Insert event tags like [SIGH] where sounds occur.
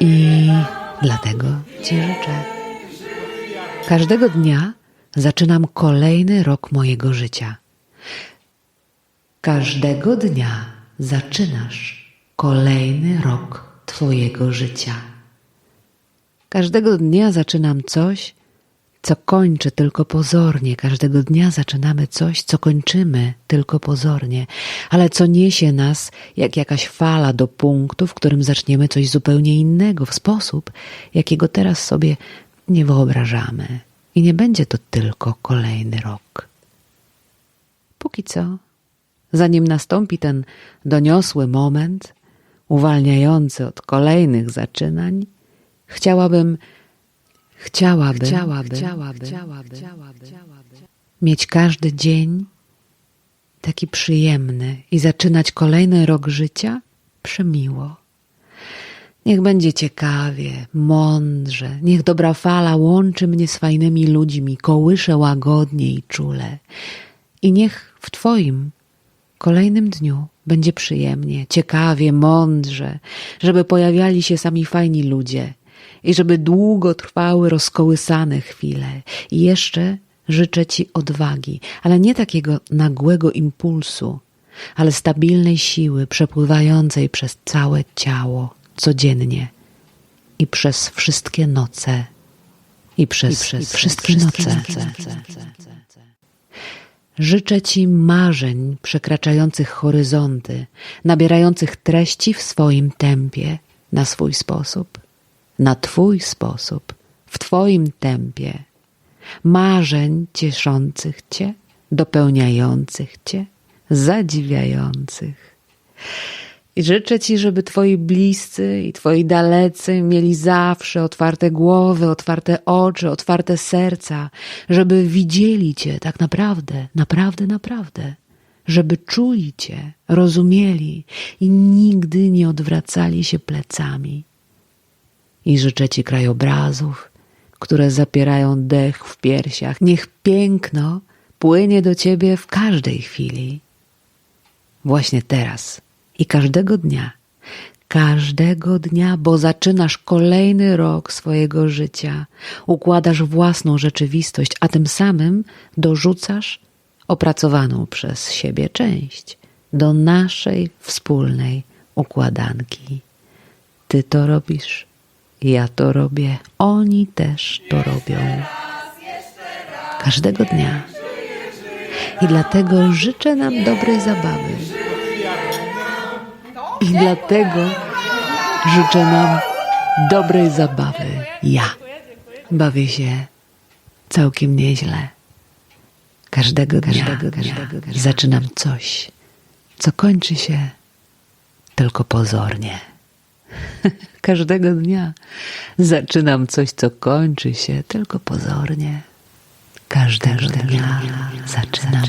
I dlatego Ci życzę. Każdego dnia zaczynam kolejny rok mojego życia. Każdego dnia zaczynasz kolejny rok Twojego życia. Każdego dnia zaczynam coś, co kończy tylko pozornie. Każdego dnia zaczynamy coś, co kończymy tylko pozornie, ale co niesie nas jak jakaś fala do punktu, w którym zaczniemy coś zupełnie innego, w sposób, jakiego teraz sobie nie wyobrażamy. I nie będzie to tylko kolejny rok. Póki co, zanim nastąpi ten doniosły moment, uwalniający od kolejnych zaczynań, chciałabym, chciałabym, chciałabym, chciałabym, chciałabym mieć każdy dzień taki przyjemny i zaczynać kolejny rok życia przemiło. Niech będzie ciekawie, mądrze, niech dobra fala łączy mnie z fajnymi ludźmi, kołysze łagodnie i czule. I niech w Twoim kolejnym dniu będzie przyjemnie, ciekawie, mądrze, żeby pojawiali się sami fajni ludzie i żeby długo trwały rozkołysane chwile. I jeszcze życzę Ci odwagi, ale nie takiego nagłego impulsu, ale stabilnej siły przepływającej przez całe ciało codziennie i przez wszystkie noce i przez, I przez wszystkie, wszystkie noce. noce. Życzę Ci marzeń przekraczających horyzonty, nabierających treści w swoim tempie, na swój sposób, na Twój sposób, w Twoim tempie. Marzeń cieszących Cię, dopełniających Cię, zadziwiających. I życzę Ci, żeby Twoi bliscy i Twoi dalecy mieli zawsze otwarte głowy, otwarte oczy, otwarte serca, żeby widzieli Cię tak naprawdę, naprawdę, naprawdę, żeby czuli Cię, rozumieli i nigdy nie odwracali się plecami. I życzę Ci krajobrazów, które zapierają dech w piersiach. Niech piękno płynie do Ciebie w każdej chwili. Właśnie teraz i każdego dnia, każdego dnia, bo zaczynasz kolejny rok swojego życia, układasz własną rzeczywistość, a tym samym dorzucasz opracowaną przez siebie część do naszej wspólnej układanki. Ty to robisz, ja to robię, oni też to robią. Każdego dnia. I dlatego życzę nam dobrej zabawy. I dlatego życzę nam dobrej zabawy. Ja bawię się całkiem nieźle. Każdego każdego każdego dnia zaczynam coś, co kończy się tylko pozornie. [LAUGHS] Każdego dnia zaczynam coś, co kończy się tylko pozornie. Każdego dnia zaczynam